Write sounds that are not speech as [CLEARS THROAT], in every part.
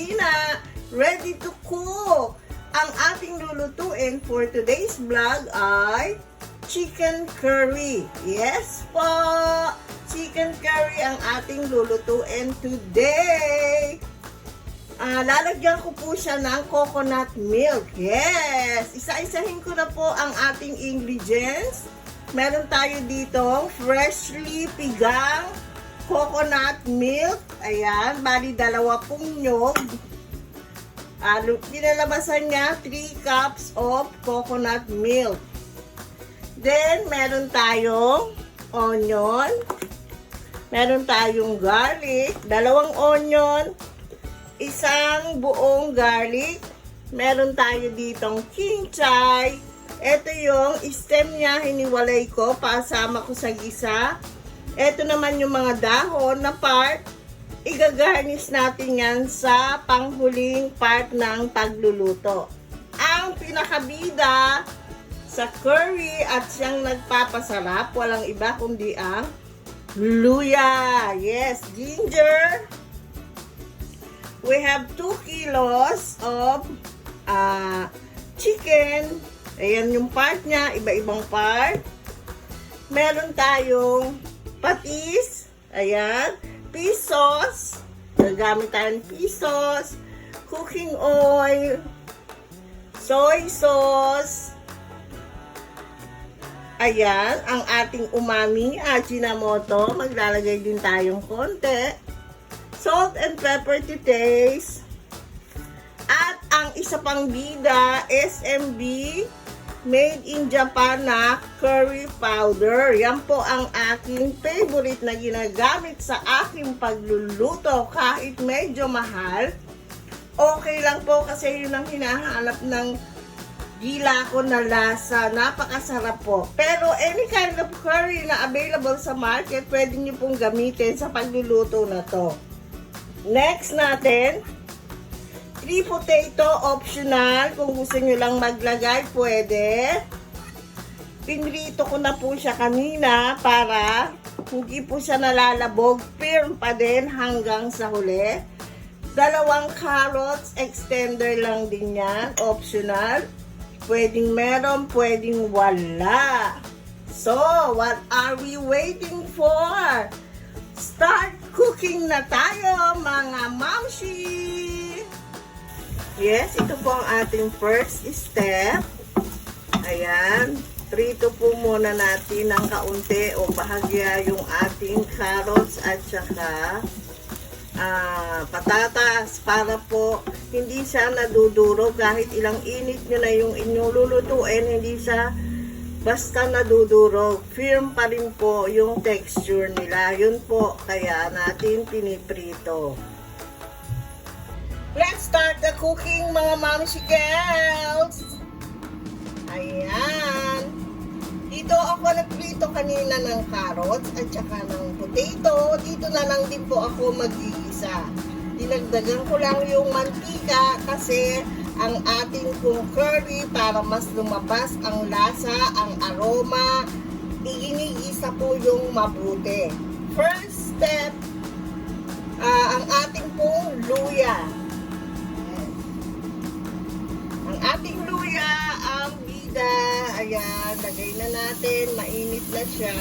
kusina. Ready to cook. Ang ating lulutuin for today's vlog ay chicken curry. Yes po! Chicken curry ang ating lulutuin today. Ah, lalagyan ko po siya ng coconut milk. Yes! Isa-isahin ko na po ang ating ingredients. Meron tayo dito freshly pigang coconut milk. Ayan, bali dalawa pong nyog. Lu- pinalabasan niya 3 cups of coconut milk. Then, meron tayong onion. Meron tayong garlic. Dalawang onion. Isang buong garlic. Meron tayo ditong kinchay. Ito yung stem niya, hiniwalay ko, pasama ko sa gisa. Ito naman yung mga dahon na part. Igagarnish natin yan sa panghuling part ng pagluluto. Ang pinakabida sa curry at siyang nagpapasarap, walang iba kundi ang luya. Yes, ginger. We have 2 kilos of ah, chicken. Ayan yung part niya, iba-ibang part. Meron tayong patis. Ayan. Pisos. Gagamit tayo ng pisos. Cooking oil. Soy sauce. Ayan, ang ating umami, Ajinomoto. Maglalagay din tayong konti. Salt and pepper to taste. At ang isa pang bida, SMB made in Japan na curry powder. Yan po ang aking favorite na ginagamit sa aking pagluluto kahit medyo mahal. Okay lang po kasi yun ang hinahanap ng gila ko na lasa. Napakasarap po. Pero any kind of curry na available sa market, pwede nyo pong gamitin sa pagluluto na to. Next natin, Three potato optional. Kung gusto nyo lang maglagay, pwede. Pinrito ko na po siya kanina para hindi po siya nalalabog. Firm pa din hanggang sa huli. Dalawang carrots, extender lang din yan. Optional. Pwedeng meron, pwedeng wala. So, what are we waiting for? Start cooking na tayo, mga mamshi! Yes, ito po ang ating first step. Ayan. Prito po muna natin ng kaunti o bahagya yung ating carrots at saka ah, patatas para po hindi siya nadudurog kahit ilang init nyo na yung inyong lulutuin, hindi siya basta nadudurog. Firm pa rin po yung texture nila. Yun po kaya natin piniprito. Let's start the cooking mga momsy girls! Ayan. Dito ako nagprito kanina ng carrots at saka ng potato. Dito na lang din po ako mag-iisa. Dinagdagan ko lang yung mantika kasi ang ating kung curry para mas lumabas ang lasa, ang aroma, iinigisa po yung mabuti. First step, ah, ang ating pong luya. Ating luya, ang bida, ayan, lagay na natin, mainit na siya.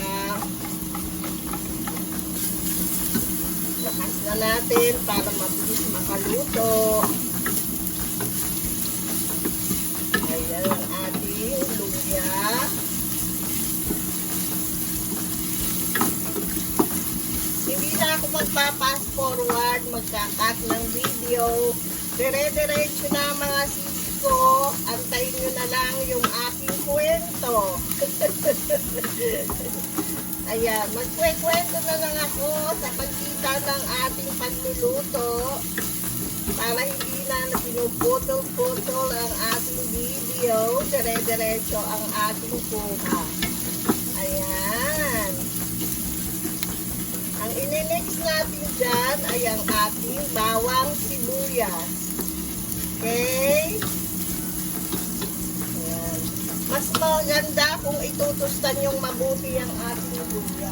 Lakas na natin para mabilis makaluto. Ayan ang ating luya. Hindi na ako magpa-fast forward, magkakat ng video. Dire-diretso na mga sisi ko. Antayin nyo na lang yung aking kwento. [LAUGHS] Ayan, magkwe-kwento na lang ako sa pagkita ng ating pagluluto para hindi na pinuputol-putol ang ating video. Dire-diretso ang ating kuha. Ayan. Ang ininix natin dyan ay ang ating bawang sibuyas. Okay? Mas maganda kung itutustan yung mabuti ang ating luya.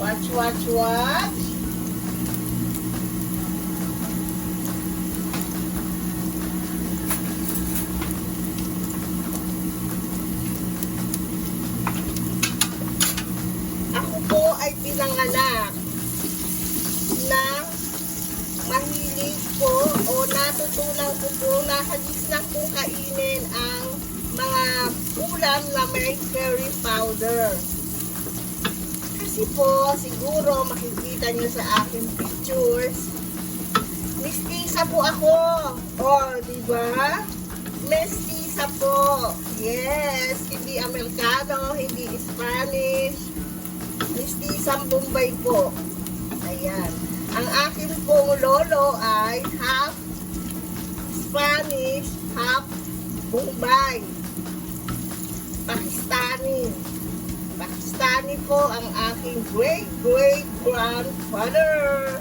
Watch, watch, watch. Po nakagis na kong kainin ang mga ulam na may curry powder. Kasi po, siguro makikita nyo sa aking pictures, mistisa po ako. O, di ba? Mestiza po. Yes, hindi Amerikano, hindi Spanish. Mistisang Bombay po. Ayan. Ang akin pong lolo ay half Spanish, half Bombay. Pakistani. Pakistani po ang aking great-great-grandfather.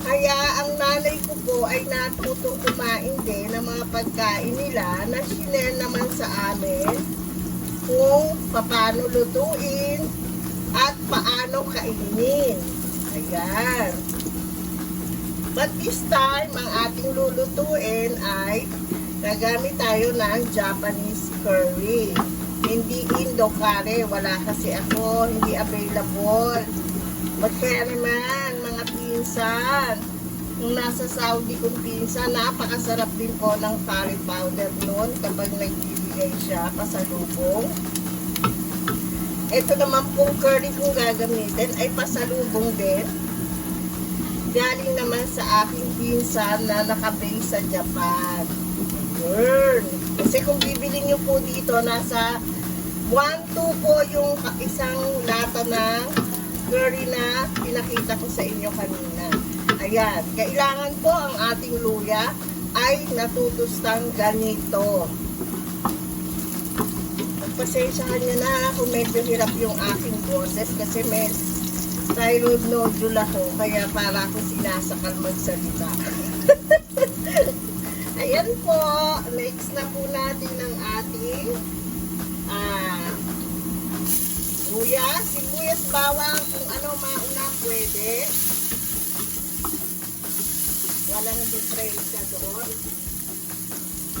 Kaya ang nanay ko po ay natutong kumain din ng mga pagkain nila na sinel naman sa amin kung paano lutuin at paano kainin. Ayan. But this time, ang ating lulutuin ay nagamit tayo ng Japanese curry. Hindi Indo curry. Wala kasi ako. Hindi available. But kaya naman, mga pinsan, nung nasa Saudi kong pinsan, napakasarap din po ng curry powder noon kapag nagbibigay siya pasalubong. Ito naman pong curry kong gagamitin ay pasalubong din. Galing naman sa aking pinsan na nakabase sa Japan. Yun. Kasi kung bibili nyo po dito, nasa 1-2 po yung isang lata ng curry na pinakita ko sa inyo kanina. Ayan. Kailangan po ang ating luya ay natutustang ganito. Pagpasensyahan nyo na kung medyo hirap yung aking boses kasi may thyroid nodule ako kaya para ako sinasakal magsalita. [LAUGHS] Ayan po, next na po natin ang ating ah, sibuyas, sibuyas bawang kung ano mauna pwede. Walang diferensya doon.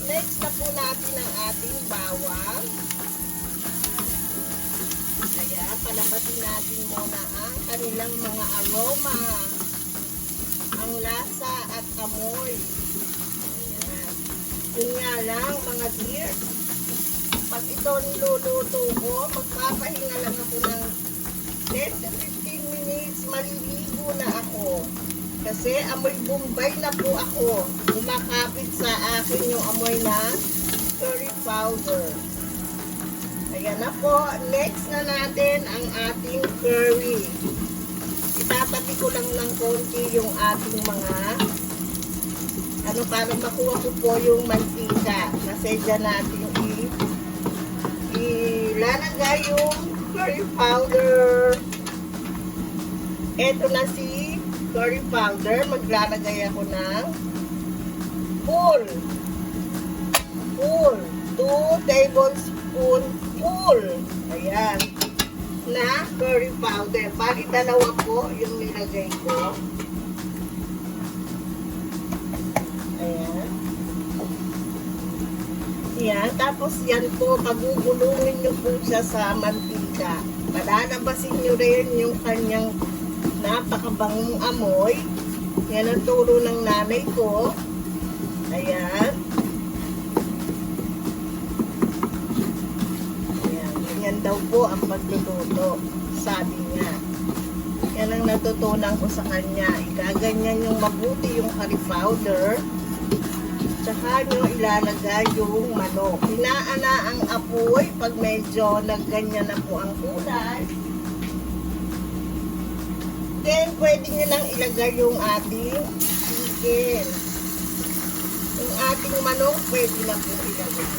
Next na po natin ang ating bawang. Kaya palabasin natin muna ang kanilang mga aroma. Ang lasa at amoy. Ayan. Yun lang mga dear. Pag ito niluluto ko, magpapahinga lang ako ng 10 to 15 minutes. Maliligo na ako. Kasi amoy Bombay na po ako. Kumakapit sa akin yung amoy na curry powder. Ayan na po. Next na natin ang ating curry. Itatabi ko lang ng konti yung ating mga ano para makuha ko po yung mantika. Kasi dyan natin ilalagay yung curry powder. Ito na si curry powder. Maglalagay ako ng full. Full. 2 tablespoon full. Ayan. Na curry powder. Bali dalawa po yung nilagay ko. Ayan. Yan. Tapos yan po, pagugulungin nyo po siya sa mantika. Palalabasin nyo rin yung kanyang napakabangong amoy. Yan ang turo ng nanay ko. Ayan. Ayan. Ganyan daw po ang pagluluto. Sabi niya. Yan ang natutunan ko sa kanya. Igaganyan yung mabuti yung curry powder. Tsaka nyo ilalagay yung manok. Hinaana ang apoy pag medyo nagganyan na po ang kulay. Then, pwede nyo lang ilagay yung ating chicken. Yung ating manok, pwede na po ilagay.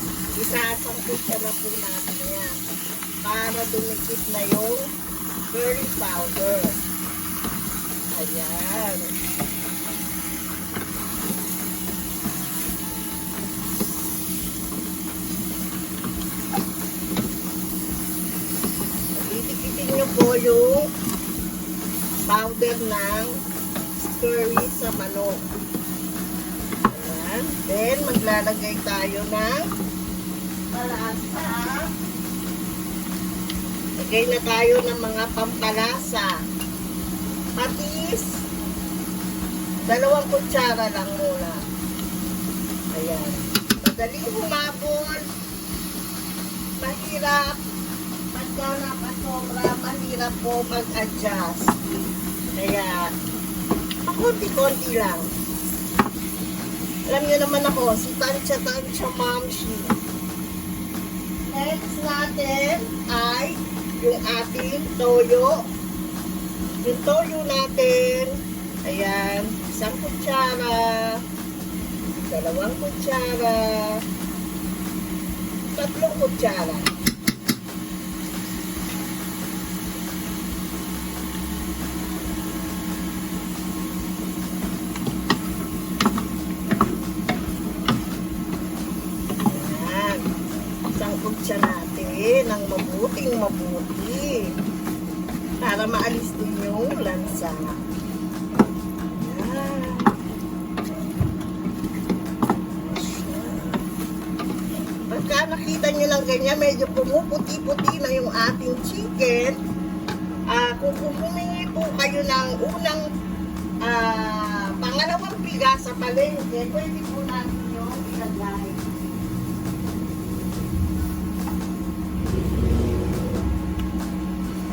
Isasangkita na po natin. Para dumikit na yung curry powder. Ayan. Titikitin nyo po yung powder ng curry sa manok. Ayan. Then, maglalagay tayo ng palasa. Lagay na tayo ng mga pampalasa. Patis. Dalawang kutsara lang muna. Ayan. Madaling humabol. Mahirap. Pagka napasobra, mahirap po mag-adjust. Kaya, pakunti-kunti lang. Alam niyo naman ako, si Tansya Tansya Mamshi. Next natin ay yung ating toyo. Yung toyo natin, ayan, isang kutsara, dalawang kutsara, tatlong kutsara. Ayan. Sangkot siya natin ng mabuting mabuti. Para maalis din yung lansa. Pagka nakita nyo lang ganyan, medyo pumuputi-puti na yung ating chicken, ah kung humingi po kayo ng unang ah, pangalawang piga sa palengke, pwede po natin yung ilagay.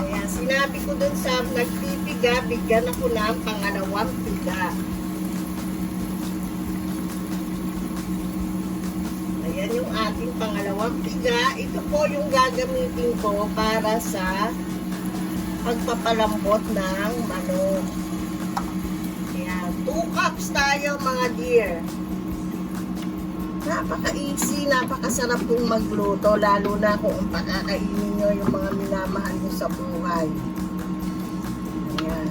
Ayan, sinabi ko dun sa nagpipiga, bigyan ako ng pangalawang piga. Ayan yung ating pangalawang piga. Ito po yung gagamitin ko para sa pagpapalambot ng manok. Ayan, 2 cups tayo mga dear. Napaka-easy, napakasarap pong magluto, lalo na kung pakakainin nyo yung mga minamahal nyo sa buhay. Ayan.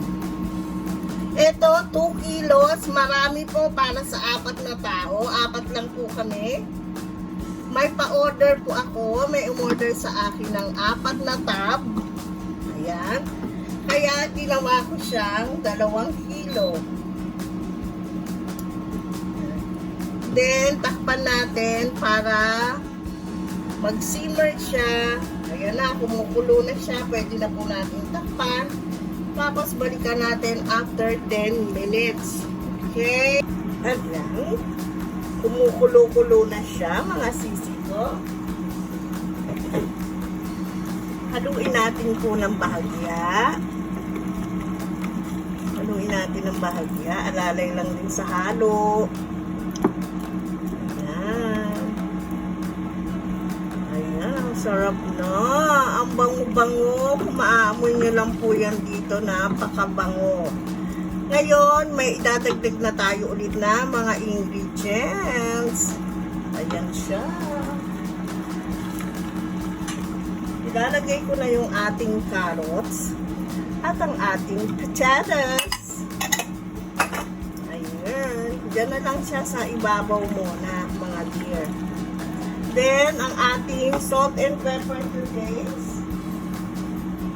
Ito, 2 kilos, marami po para sa apat na tao. Apat lang po kami. May pa-order po ako, may umorder sa akin ng apat na tab. Ayan. Kaya ginawa ko siyang dalawang kilo. Then, takpan natin para mag-simmer siya. Ayan na, kumukulo na siya. Pwede na po natin takpan. Tapos, balikan natin after 10 minutes. Okay? Ayan. Kumukulo-kulo na siya, mga sisi ko. [CLEARS THROAT] Haluin natin po ng bahagya. Haluin natin ng bahagya. Alalay lang din sa halo. Sarap na. Ang bango-bango. Kung maaamoy nyo lang po yan dito, napakabango. Ngayon, may idadagdag na tayo ulit na mga ingredients. Ayan siya. Ilalagay ko na yung ating carrots at ang ating potatoes. Ayan. Diyan na lang siya sa ibabaw muna, mga dear. Then, ang ating salt and pepper to taste.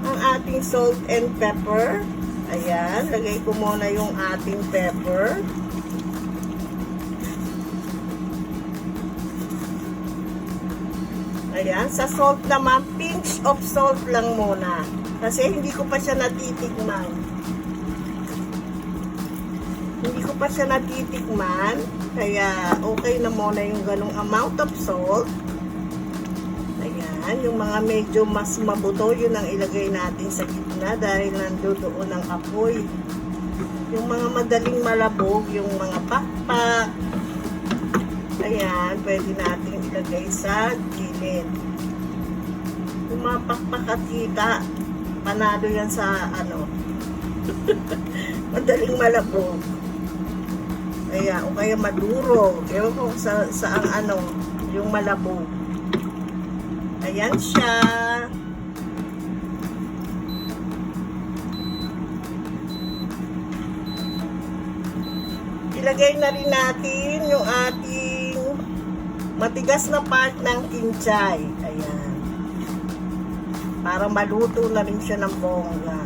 Ang ating salt and pepper. Ayan, lagay ko muna yung ating pepper. Ayan, sa salt naman, pinch of salt lang muna. Kasi hindi ko pa siya natitikman. Hindi ko pa siya natitikman. Kaya okay na muna yung ganong amount of salt. Ayan, yung mga medyo mas mabuto, yun ang ilagay natin sa gitna dahil nandoon ang apoy. Yung mga madaling malabog, yung mga pakpak, ayan, pwede natin ilagay sa gilid. Yung mga pakpak at kita, panalo yan sa ano, [LAUGHS] madaling malabog. Ayan, o kaya maduro. Ewan ko sa, sa ang ano, yung malabog. Ayan siya. Ilagay na rin natin yung ating matigas na part ng kinchay. Ayan. Para maluto na rin siya ng bongga.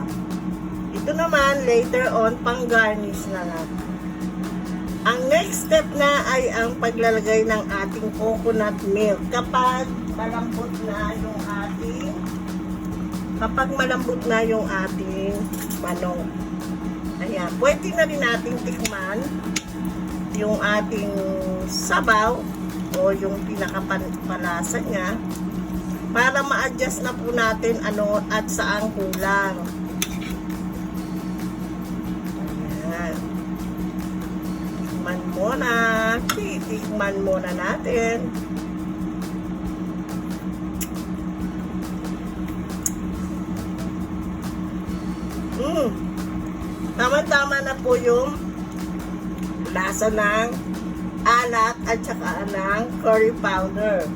Ito naman, later on, pang garnish na lang. Ang next step na ay ang paglalagay ng ating coconut milk. Kapag malambot na yung ating kapag malambot na yung ating manok. Ayan, pwede na rin nating tikman yung ating sabaw o yung pinakapalasa niya para ma-adjust na po natin ano at saan kulang. Muna. Titikman muna natin. Mm. Tama-tama na po yung lasa ng alat at saka ng curry powder.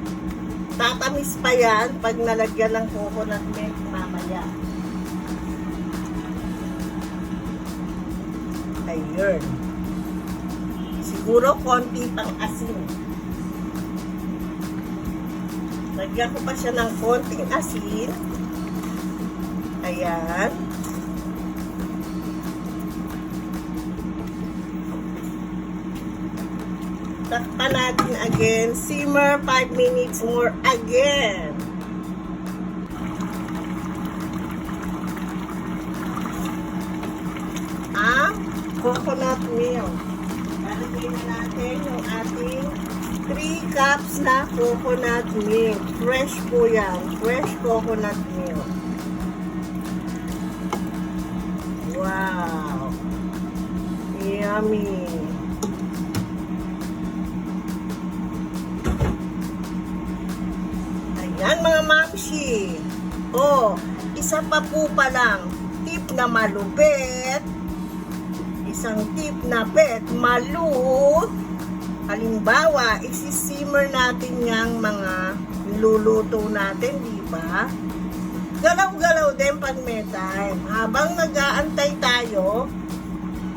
Tatamis pa yan pag nalagyan ng coconut milk mamaya. Ayun. Siguro konti pang asin. Lagyan ko pa siya ng konting asin. Ayan. Takpan natin again. Simmer 5 minutes more again. Ang coconut milk. Na natin yung ating 3 cups na coconut milk. Fresh po yan. Fresh coconut milk. Wow. Yummy. Ayan mga mamshi. Oh, isa pa po palang tip na malupit. Isang tip na pet malu. Halimbawa, isi-simmer natin yung mga luluto natin, di ba? Galaw-galaw din pag may time. Habang nag-aantay tayo,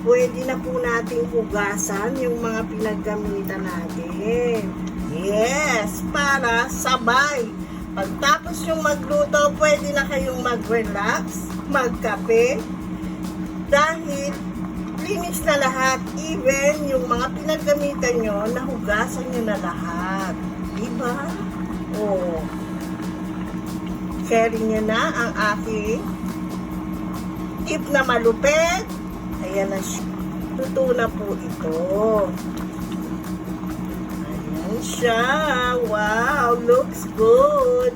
pwede na po nating hugasan yung mga pinaggamitan natin. Yes, para sabay. Pagtapos yung magluto, pwede na kayong mag-relax, magkape, dahil linis na lahat. Even yung mga pinaggamitan nyo, nahugasan nyo na lahat. Diba? Oo. Sharing nyo na ang aking tip na malupit. Ayan na siya. Luto na po ito. Ayan siya. Wow, looks good.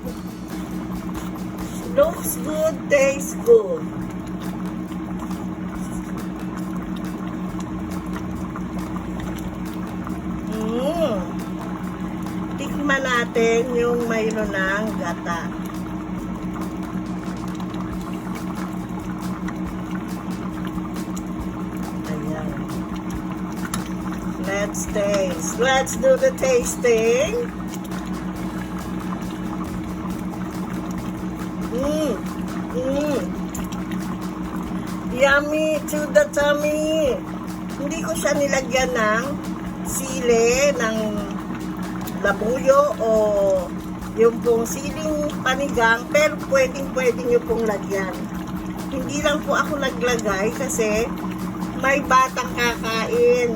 Looks good, tastes good. Natin yung mayroon ng gata. Ayan. Let's taste. Let's do the tasting. Mmm. Mmm. Yummy to the tummy. Hindi ko siya nilagyan ng sili, ng labuyo o yung pong siling panigang pero pwedeng pwede nyo pong lagyan. Hindi lang po ako naglagay kasi may batang kakain.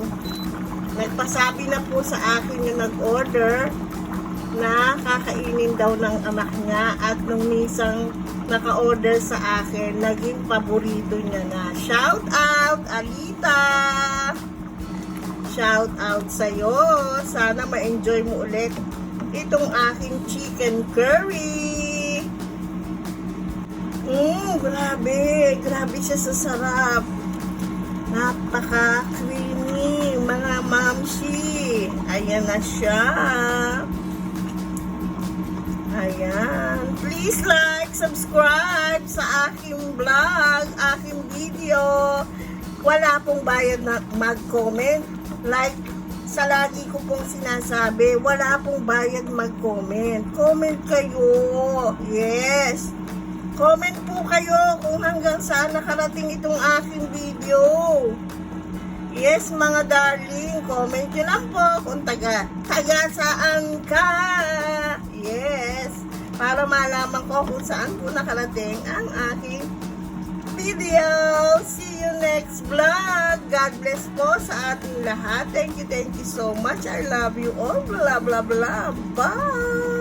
Nagpasabi na po sa akin yung nag-order na kakainin daw ng anak niya at nung misang naka-order sa akin, naging paborito niya na. Shout out, Alita! Shout out sa'yo. Sana ma-enjoy mo ulit itong aking chicken curry. Mmm, grabe. Grabe siya sa sarap. Napaka-creamy, mga mamshi. Ayan na siya. Ayan. Please like, subscribe sa aking vlog, aking video. Wala pong bayad na mag-comment. Like, sa lagi ko pong sinasabi, wala pong bayad mag-comment. Comment kayo. Yes. Comment po kayo kung hanggang saan nakarating itong aking video. Yes, mga darling, comment nyo lang po kung taga, taga saan ka. Yes, para malaman ko kung saan po nakarating ang aking video. See you next vlog. God bless po sa ating lahat. Thank you, thank you so much. I love you all. Blah, blah, blah. Bye!